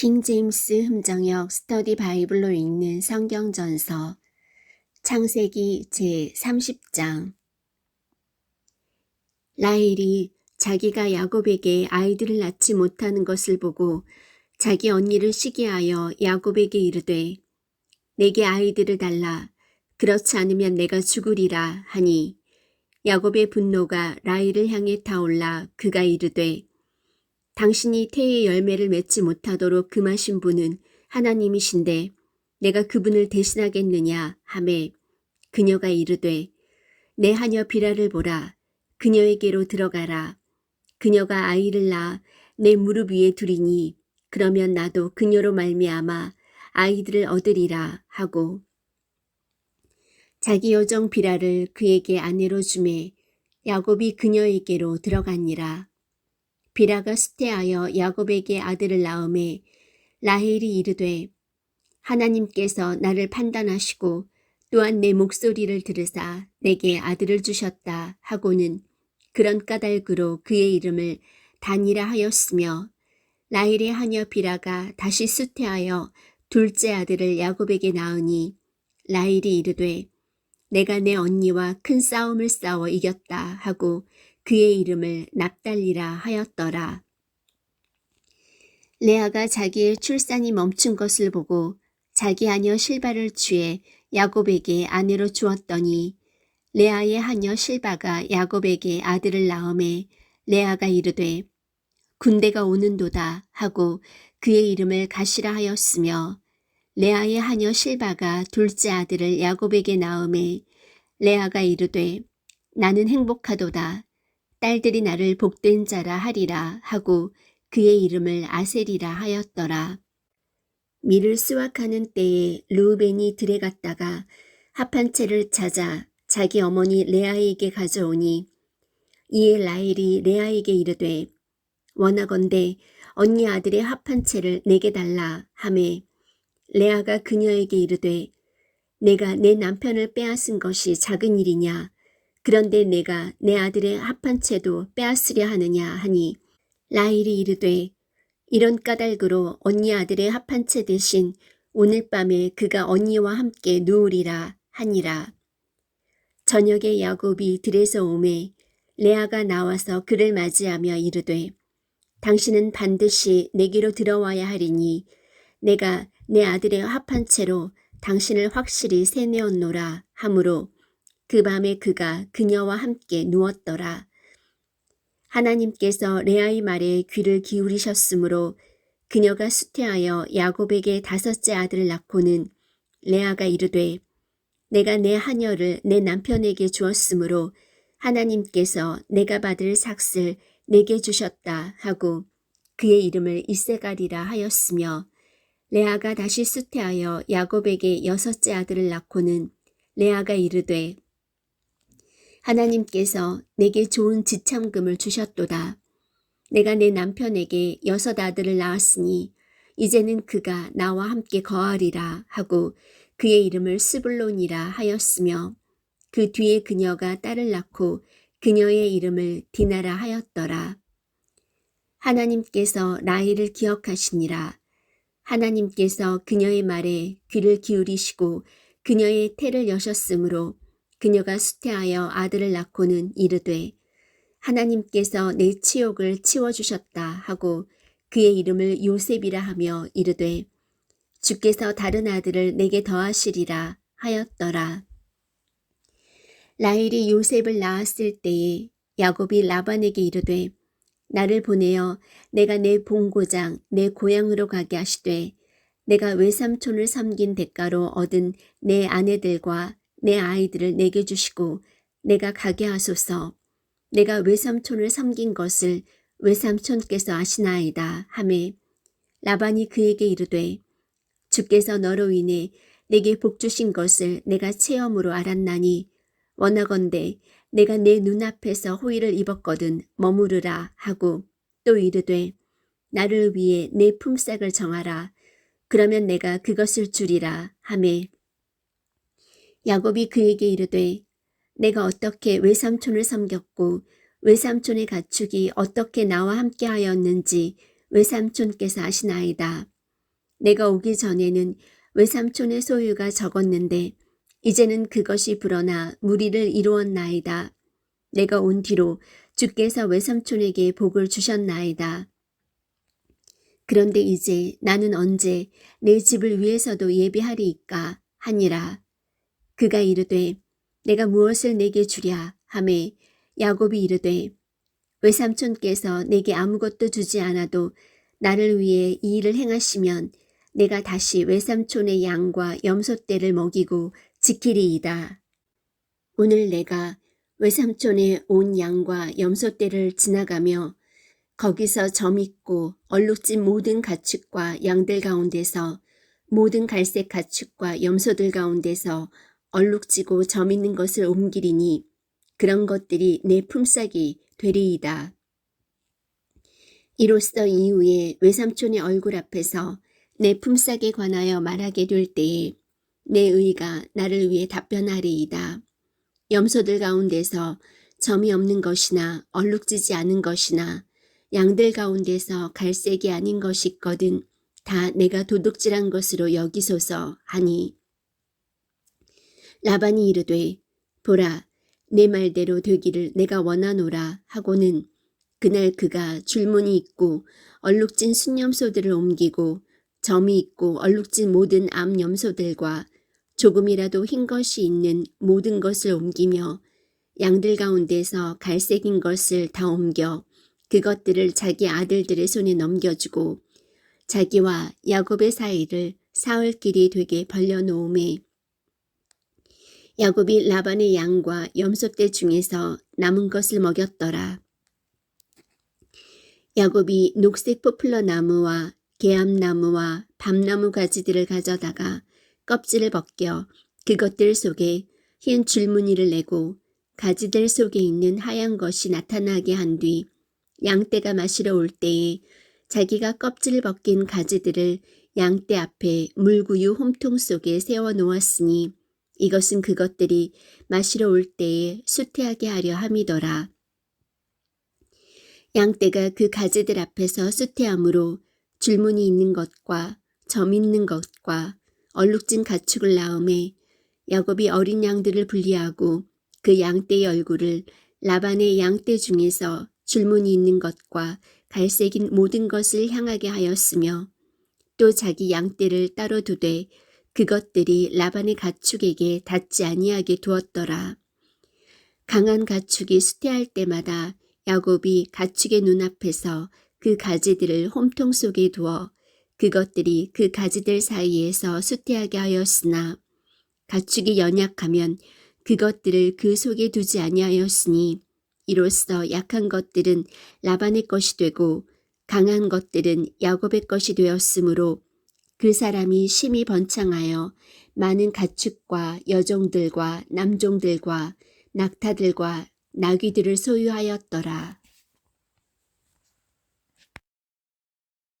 킹 제임스 흠정역 스터디 바이블로 읽는 성경전서. 창세기 제30장. 라헬이 자기가 야곱에게 아이들을 낳지 못하는 것을 보고 자기 언니를 시기하여 야곱에게 이르되 내게 아이들을 달라. 그렇지 않으면 내가 죽으리라. 하니 야곱의 분노가 라헬을 향해 타올라 그가 이르되 당신이 태의 열매를 맺지 못하도록 금하신 분은 하나님이신데 내가 그분을 대신하겠느냐? 하매 그녀가 이르되 내 하녀 비라를 보라. 그녀에게로 들어가라. 그녀가 아이를 낳아 내 무릎 위에 두리니 그러면 나도 그녀로 말미암아 아이들을 얻으리라 하고 자기 여정 비라를 그에게 아내로 주매 야곱이 그녀에게로 들어가니라 비라가 수태하여 야곱에게 아들을 낳음에 라헬이 이르되 하나님께서 나를 판단하시고 또한 내 목소리를 들으사 내게 아들을 주셨다 하고는 그런 까닭으로 그의 이름을 단이라 하였으며 라헬의 하녀 비라가 다시 수태하여 둘째 아들을 야곱에게 낳으니 라헬이 이르되 내가 내 언니와 큰 싸움을 싸워 이겼다 하고 그의 이름을 납달리라 하였더라. 레아가 자기의 출산이 멈춘 것을 보고 자기 아녀 실바를 취해 야곱에게 아내로 주었더니 레아의 하녀 실바가 야곱에게 아들을 낳음에 레아가 이르되 군대가 오는도다 하고 그의 이름을 가시라 하였으며 레아의 하녀 실바가 둘째 아들을 야곱에게 낳음에 레아가 이르되 나는 행복하도다 딸들이 나를 복된 자라 하리라 하고 그의 이름을 아셀이라 하였더라. 밀을 수확하는 때에 루벤이 들에 갔다가 합한 채를 찾아 자기 어머니 레아에게 가져오니 이에 라헬이 레아에게 이르되 원하건대 언니 아들의 합한 채를 내게 달라 하매 레아가 그녀에게 이르되 내가 내 남편을 빼앗은 것이 작은 일이냐 그런데 내가 내 아들의 합한 채도 빼앗으려 하느냐 하니 라일이 이르되 이런 까닭으로 언니 아들의 합한 채 대신 오늘 밤에 그가 언니와 함께 누우리라 하니라. 저녁에 야곱이 들에서 오매 레아가 나와서 그를 맞이하며 이르되 당신은 반드시 내게로 들어와야 하리니 내가 내 아들의 합한 채로 당신을 확실히 세내었노라 하므로 그 밤에 그가 그녀와 함께 누웠더라. 하나님께서 레아의 말에 귀를 기울이셨으므로 그녀가 수태하여 야곱에게 다섯째 아들을 낳고는 레아가 이르되 내가 내 하녀를 내 남편에게 주었으므로 하나님께서 내가 받을 삭슬 내게 주셨다 하고 그의 이름을 이세가리라 하였으며 레아가 다시 수태하여 야곱에게 여섯째 아들을 낳고는 레아가 이르되 하나님께서 내게 좋은 지참금을 주셨도다. 내가 내 남편에게 여섯 아들을 낳았으니 이제는 그가 나와 함께 거하리라 하고 그의 이름을 스불론이라 하였으며 그 뒤에 그녀가 딸을 낳고 그녀의 이름을 디나라 하였더라. 하나님께서 라헬을 기억하시니라. 하나님께서 그녀의 말에 귀를 기울이시고 그녀의 태를 여셨으므로 그녀가 수태하여 아들을 낳고는 이르되 하나님께서 내 치욕을 치워주셨다 하고 그의 이름을 요셉이라 하며 이르되 주께서 다른 아들을 내게 더하시리라 하였더라. 라헬이 요셉을 낳았을 때에 야곱이 라반에게 이르되 나를 보내어 내가 내 본고장 내 고향으로 가게 하시되 내가 외삼촌을 섬긴 대가로 얻은 내 아내들과 내 아이들을 내게 주시고 내가 가게 하소서. 내가 외삼촌을 섬긴 것을 외삼촌께서 아시나이다 하매 라반이 그에게 이르되 주께서 너로 인해 내게 복 주신 것을 내가 체험으로 알았나니 원하건대 내가 내 눈앞에서 호의를 입었거든 머무르라 하고 또 이르되 나를 위해 내 품삯을 정하라 그러면 내가 그것을 주리라 하매 야곱이 그에게 이르되 내가 어떻게 외삼촌을 섬겼고 외삼촌의 가축이 어떻게 나와 함께 하였는지 외삼촌께서 아시나이다. 내가 오기 전에는 외삼촌의 소유가 적었는데 이제는 그것이 불어나 무리를 이루었나이다. 내가 온 뒤로 주께서 외삼촌에게 복을 주셨나이다. 그런데 이제 나는 언제 내 집을 위해서도 예비하리이까 하니라. 그가 이르되 내가 무엇을 내게 주랴 하매 야곱이 이르되 외삼촌께서 내게 아무것도 주지 않아도 나를 위해 이 일을 행하시면 내가 다시 외삼촌의 양과 염소떼를 먹이고 지키리이다. 오늘 내가 외삼촌의 온 양과 염소떼를 지나가며 거기서 점 있고 얼룩진 모든 가축과 양들 가운데서 모든 갈색 가축과 염소들 가운데서 얼룩지고 점 있는 것을 옮기리니 그런 것들이 내 품삯이 되리이다. 이로써 이후에 외삼촌의 얼굴 앞에서 내 품삯에 관하여 말하게 될 때에 내 의가 나를 위해 답변하리이다. 염소들 가운데서 점이 없는 것이나 얼룩지지 않은 것이나 양들 가운데서 갈색이 아닌 것이 있거든 다 내가 도둑질한 것으로 여기소서 하니 라반이 이르되 보라 내 말대로 되기를 내가 원하노라 하고는 그날 그가 줄무늬 있고 얼룩진 순염소들을 옮기고 점이 있고 얼룩진 모든 암염소들과 조금이라도 흰 것이 있는 모든 것을 옮기며 양들 가운데서 갈색인 것을 다 옮겨 그것들을 자기 아들들의 손에 넘겨주고 자기와 야곱의 사이를 사흘 길이 되게 벌려놓음에 야곱이 라반의 양과 염소떼 중에서 남은 것을 먹였더라. 야곱이 녹색 포플러 나무와 개암나무와 밤나무 가지들을 가져다가 껍질을 벗겨 그것들 속에 흰 줄무늬를 내고 가지들 속에 있는 하얀 것이 나타나게 한 뒤 양떼가 마시러 올 때에 자기가 껍질을 벗긴 가지들을 양떼 앞에 물구유 홈통 속에 세워 놓았으니 이것은 그것들이 마시러 올 때에 수태하게 하려 함이더라. 양떼가 그 가지들 앞에서 수태함으로 줄무늬 있는 것과 점 있는 것과 얼룩진 가축을 낳음에 야곱이 어린 양들을 분리하고 그 양떼의 얼굴을 라반의 양떼 중에서 줄무늬 있는 것과 갈색인 모든 것을 향하게 하였으며 또 자기 양떼를 따로 두되 그것들이 라반의 가축에게 닿지 아니하게 두었더라. 강한 가축이 수태할 때마다 야곱이 가축의 눈앞에서 그 가지들을 홈통 속에 두어 그것들이 그 가지들 사이에서 수태하게 하였으나 가축이 연약하면 그것들을 그 속에 두지 아니하였으니 이로써 약한 것들은 라반의 것이 되고 강한 것들은 야곱의 것이 되었으므로 그 사람이 심히 번창하여 많은 가축과 여종들과 남종들과 낙타들과 나귀들을 소유하였더라.